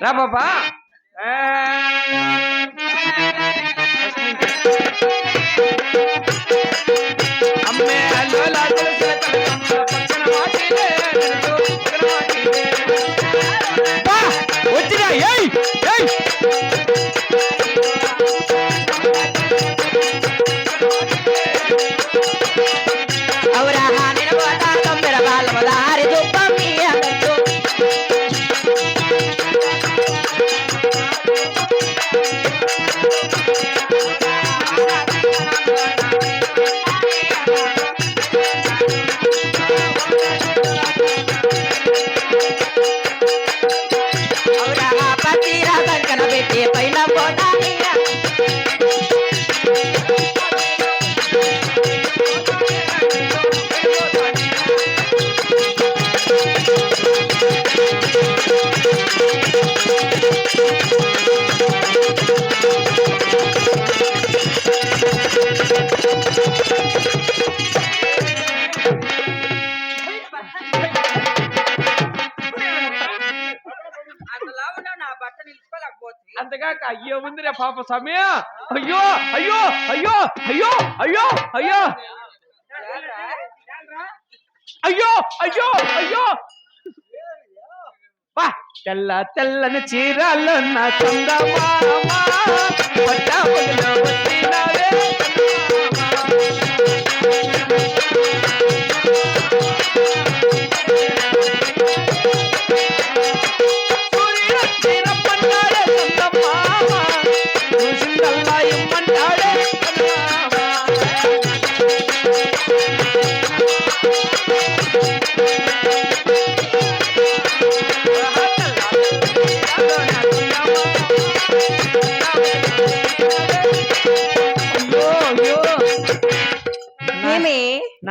రా పాపా వచ్చినా ఏయ్ పాప సమయ అయ్యో! అయ్యో! అయ్యో! అయ్యో! అయ్యో! అయ్యో! అయ్యో! అయ్యో! అయ్యో! బా తెల్ల తెల్లని చీరలు నా చందమామ పట్టా పగలు వచ్చినవే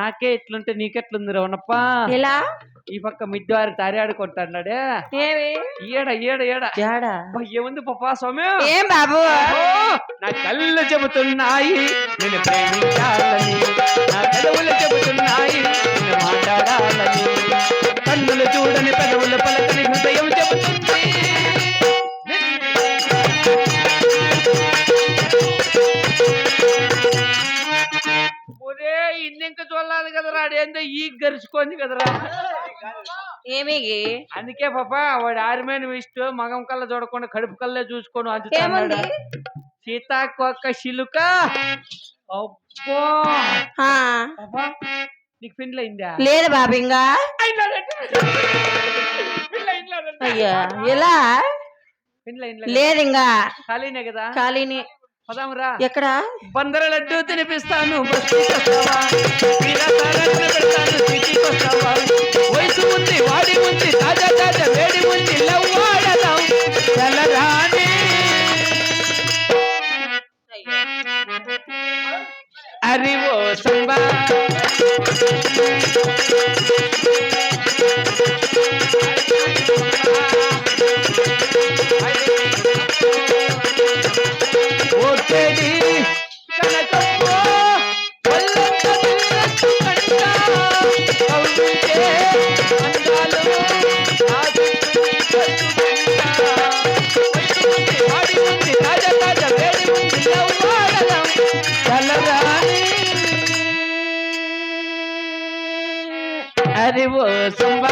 నాకే ఇట్లుంటే నీకెట్లుంది రవణప్ప ఇలా ఈ పక్క మిద్వారి తారాడు కొట్టాడే ఏమి ఏడా అబ్బా, ఏముంది పప్పా స్వామి? ఏం బాబు? నా కళ్ళు చెబుతున్నాయి నేను ప్రేమించాలని. నా పెదవులు చెబుతున్నాయి నేను మాట్లాడాలని. కన్నులు గరుచుకుంది కదరా. ఏమి అందుకే పాప వాడు ఆరిమైన ఇష్ట మగం కళ్ళ చూడకుండా కడుపు కళ్ళే చూసుకొని అంచుతాడు సీతాకొక్క శిలుక అబ్బో. పాపా నీకు పెండ్లు అయిందా? లేదు బాబు ఇంకా. అయ్యా ఎలా? పెండ్లు అయిందా లేదు ఇంకా. ఖాళీనే కదా? ఖాళీని. ఎక్కడ? బందర లడ్డు తినిపిస్తాను వయసు ఉంది వాడి ఉంది తాజా తాజా వేడి ఉంది లవ్వాడదాం అరివో సంబా. సంబా.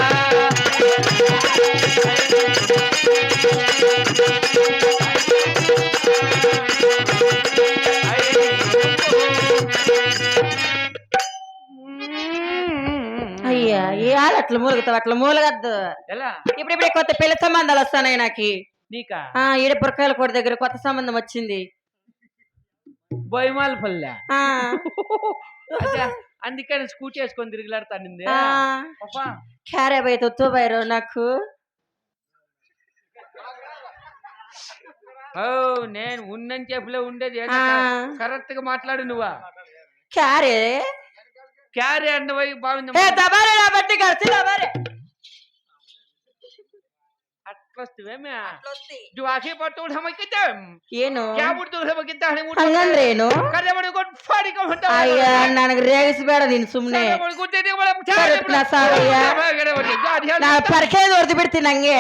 అయ్యా ఏ ఆడ అట్లా మూలుగుతావు? అట్లా మూలగద్దు. ఎలా? ఇప్పుడు ఇప్పుడే కొత్త పెళ్ళి సంబంధాలు వస్తున్నాయి నాకు. నీకా? ఆ ఈడ బురకాయల కోట దగ్గర కొత్త సంబంధం వచ్చింది. బొయ్యమాల పల్లె. అందుకని స్కూటీ వేసుకొని తిరిగిలాడుతానింది క్యారే బయట తూబాయిరు నాకు. ఓ నేను ఉన్నని చెప్పులే ఉండేది. కరెక్ట్గా మాట్లాడు నువ్వా. క్యారే? క్యారీ అన్న బాగుంది దబారే బట్టి దబారే. ಏನು ಯಾವ ಬಿಡ್ತು ಏನು ಕರೆ ಮಾಡಿ ಕೊಟ್ಟು ಫಾಡಿಕೊಂಡು ಹೊಂಟ ಅಯ್ಯ ನನಗೆ ರೇಗಿಸ್ಬೇಡ ನೀನು ಸುಮ್ಮನೆ ನಾ ಪರಕೆ ಹೊಡೆದು ಬಿಡ್ತೀನಿ ಹಂಗೆ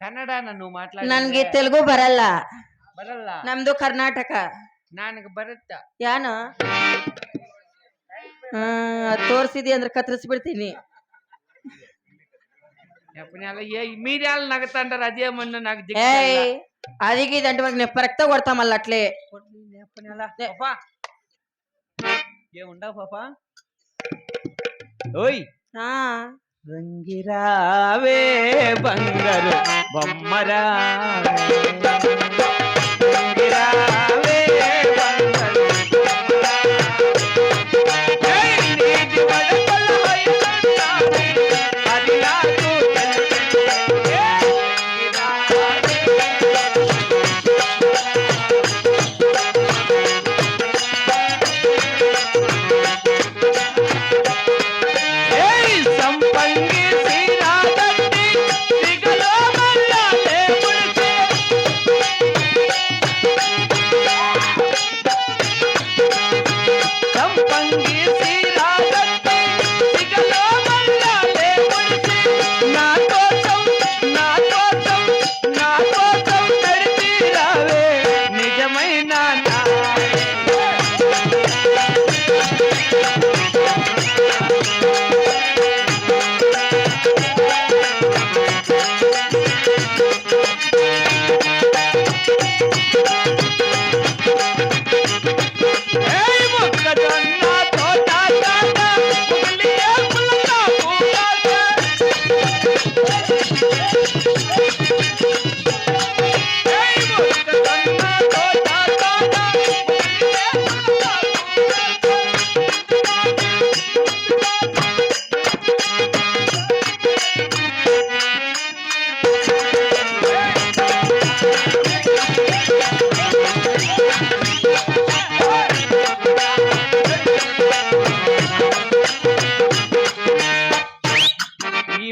ಕನ್ನಡ ನಾನು ಮಾತಾಡ ನನ್ಗೆ ತೆಲುಗು ಬರಲ್ಲ ಬರಲ್ಲ ನಮ್ದು ಕರ್ನಾಟಕ ನನಗೆ ಬರುತ್ತ ಯಾನು ಹಾ ಅದ್ ತೋರ್ಸಿದಿ ಅಂದ್ರೆ ಕತ್ತರಿಸ್ಬಿಡ್ತೀನಿ చెప్పిన ఏ మీరేళ్ళు నగతంటారు అదే మొన్న నాకు దిక్కు ఏయ్ అది ఇది అంటే మనకి నెప్పరెక్త కొడతా మళ్ళీ అట్లే పాపా ఏముండవు పాపా ఓయ్ ఆ, రంగిరావే బంగారు బొమ్మరా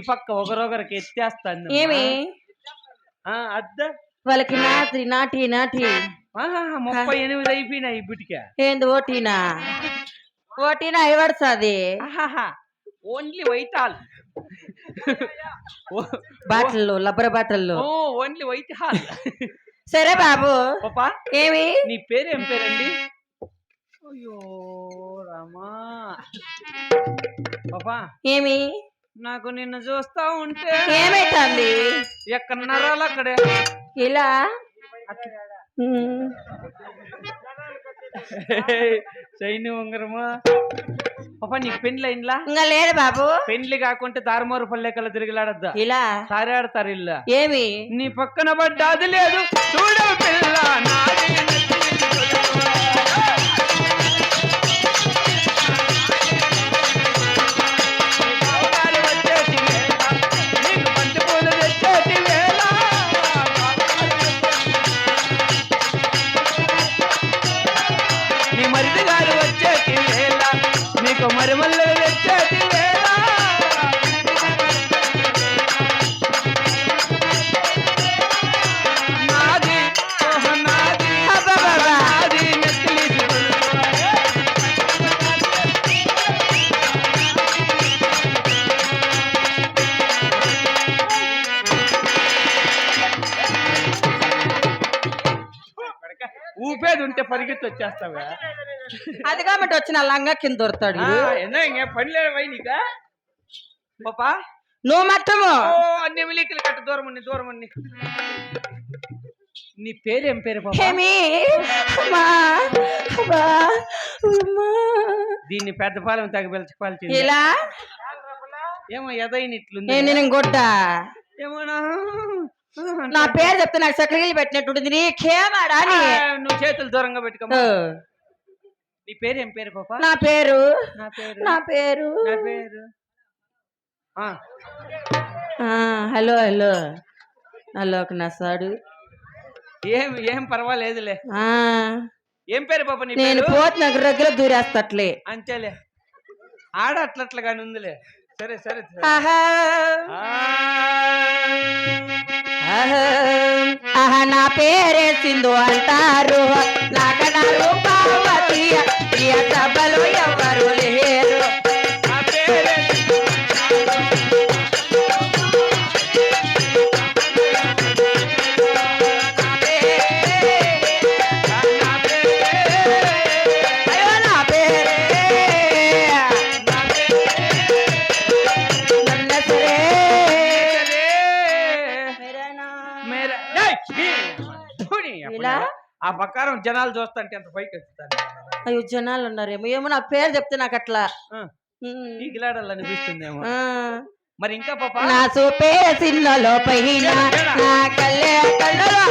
పక్క ఒకరొకరికి ఎత్తేస్తాను ఏమి? ఆ, అద్ద. వాళ్ళకి నాటి నాటి. నాటి ముప్పై ఎనిమిది అయిపోయినాయి ఇప్పటికే. ఏంది ఓటీనా? ఓటీనా ఇవ్వడుతుంది ఓన్లీ వైట్ హాల్ బాటిల్లో లబ్బర్ బాటిల్లో. ఓన్లీ వైట్ హాల్ సరే బాబు. ఏమి? నీ పేరు ఏం పేరండి? అయ్యో రామా. పాపా. ఏమి? నాకు నిన్ను చూస్తా ఉంటే ఏమైతుంది? ఎక్కడ నరాలు అక్కడే? ఇలా. చైని ఉంగరమా. పాపా నీకు పెండ్లి అయిందిలా? ఇంకా లేదు బాబు. పెండ్లి కాకుంటే దారుమారు పల్లెకల్లా తిరిగిలాడద్దా? ఇలా? సారే ఆడతారు ఇల్లా. ఏమి? నీ పక్కన పడ్డాది లేదు. చూడ పిల్ల నాది. ఉంటే పరిగెత్తి వచ్చేస్తావా అది కాబట్టి వచ్చిన లంగా కింద దొరుకుతాడు పని లేదు పోయి నీకా? పాపా నువ్వు మట్టము ఓ అన్ని మిలికలు కట్ట దూరం ఉండి దూరం ఉండి. నీ పేరేం పేరు పాపా? ఏమి అమ్మా, అబ్బా, అమ్మా. దీన్ని పెద్ద పాలెం తగ్గ పిలచపాల్సింది ఇలా? ఏమో ఎదైన ఇట్లుంది నేను నేను గొడ్డ ఏమో నా పేరు చెప్తే నాకు చక్రగిలి పెట్టినట్టుంది నీకేమాడా నువ్వు చేతులు దూరంగా పెట్టుకో నీ పేరు ఏం పేరు పాప? నా పేరు. నా పేరు? నా పేరు. నా పేరు? Hello hello hello. నా సాడు ఏం ఏం పర్వాలేదులే. ఏం పేరు పాప నేను పేరు? పోతే నాకు దగ్గర దూరేస్తట్లే. అంతేలే. ఆడ అట్లట్లా కానీ ఉందిలే. సరే సరే సరే. ఆహ నా పేరే సింధు అంటారు. నాకన రూపావతి ఎవరు ఆ ప్రకారం జనాలు చూస్తుంటే ఎంత పైకి ఎక్కుతాను అయ్యో జనాలు ఉన్నారేమో. ఏమో నా పేరు చెప్తే నాకు అట్లా. మరి ఇంకా పాప? నా చూపే సిన్నలో పైన నా కళ్ళే కళ్ళలో.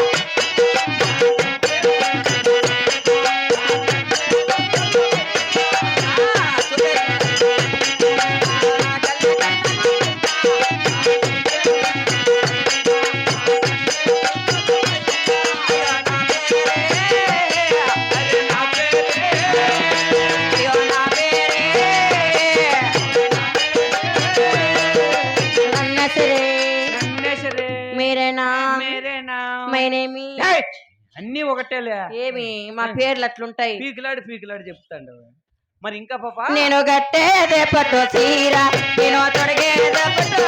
మా పేర్లు అట్లుంటాయి పీకిలాడి పీకిలాడి చెప్తాండు. మరి ఇంకా పాప? నేను గట్టేదే పట్టు చీర నేను పట్టు.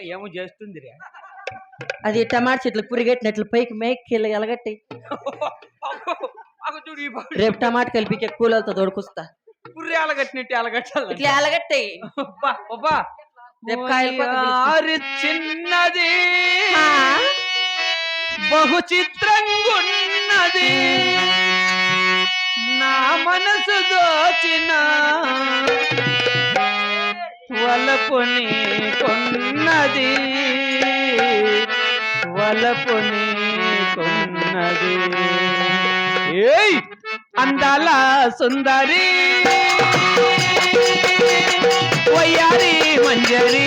ఏమో చేస్తుంది అది టమాటా చెట్లు పురిగెట్టినట్లు పైకి మేక్కి ఎలగట్టి. రేపు టమాటా కలిపి కూలతో తోడుకొస్తా. పుర్రి అలగట్టినట్టు అలగట్టాలి ఇట్లా ఎలగట్టి. అబ్బా, అబ్బా. రేపు కాయలు కోత పిలుస్తా. ఓయారి చిన్నది. బహు చిత్రంగున్నది నా మనసు దోచిన వలపుని కొన్నది. వలపుని కొన్నది. ఏయ్! అందాల సుందరి. వయ్యారి మంజరి.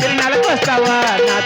తిరునాలకు వస్తావా నా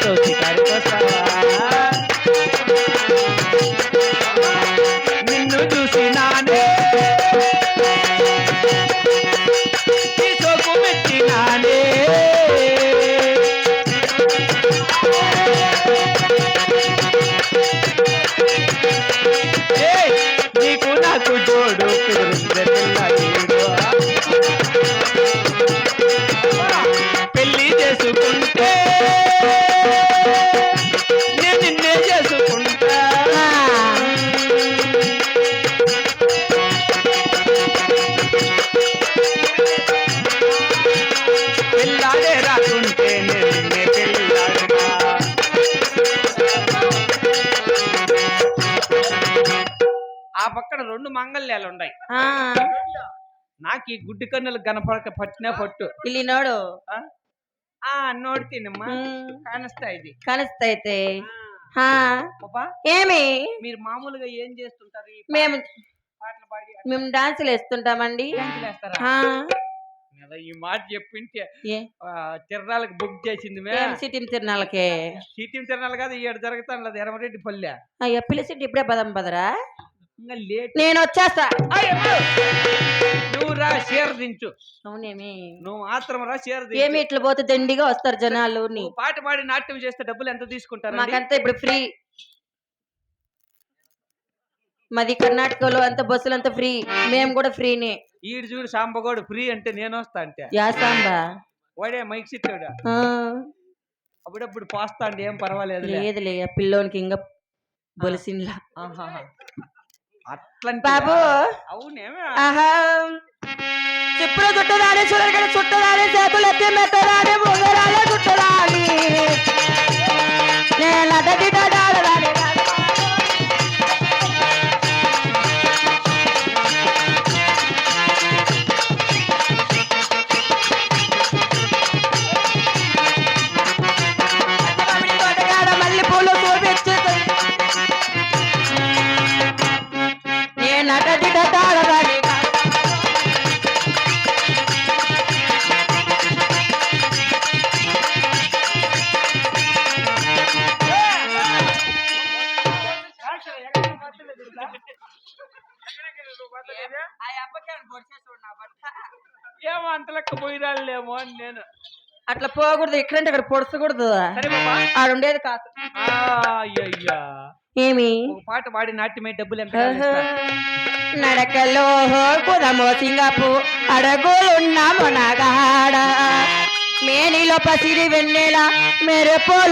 మంగళ్యాలు ఉన్నాయి ఆ, నాకు ఈ గుడ్డి కన్నులు గనపడక పట్టినా పట్టు ಇಲ್ಲಿ ನೋಡು ఆ? ఆ నోడితేనమ్మా ಹ್ಮ್. కానస్తా ఇది కానిస్తైతే హా పాపా ఏమి మీరు మామూలుగా ఏం చేస్తుంటారు ఈ మేము పాటలు పాడి మేము డాన్సులు వేస్తుంటామండి డాన్సులు వేస్తారా హా, కదా ఈ మాట చెప్పింటే ఏ ఆ, తిరణాలకు బుక్ చేసింది మే ఏం సిటీ తిరణాలకే సిటీ తిరణాలు కాదు ఏడు జరుగుతాను ఎర్రమరెడ్డి పల్లె అయ్యా పిలిచింటి ఇప్పుడే పదం పదరా ఇంకా లేట్. నేను వచ్చేస్తా నువ్వు రా షేర్ దించు. అవునేమి? నువ్వు మాత్రం రా షేర్ ఏమి ఇట్లా పోతే దండిగా వస్తారు జనాలు నీ? పాట పాడి నాట్యం చేస్తే డబ్బులు ఎంత తీసుకుంటారు మాకంతా ఇప్పుడు ఫ్రీ. మాది కర్ణాటకలో అంత బస్సులు అంతా ఫ్రీ. మేము కూడా ఫ్రీనే. ఈడు చూడు సాంబగోడు ఫ్రీ అంటే నేను వస్తా అంటే. యాసాంబా వాడే మైక్ సిట్టాడు అప్పుడప్పుడు పోస్తా అంటే ఏం పర్వాలేదు లేదులే పిల్లోనికి ఇంకా బొలిసిండ్లా అట్లంటే బాబు. అవునేమే. ఆహా. చెప్పులు చుట్టదాని చూడగడ చుట్టదాని చేతులు ఎత్తి మెత్తదాని ముందరాలే చుట్టదాని నేను అంతలెక్క పోయిరాలేమో అని నేను. అట్లా పోకూడదు ఇక్కడంటే అక్కడ పొడసకూడదు. ఆడుండేది కాదు. ఏమి? ఒక పాట పాడి నాట్యమే డబ్బులు ఎంత నడకలో కుదమో సింగపు అడగులున్న మొనగాడ మేనిలో పసిరి వెన్నెల మెరుపు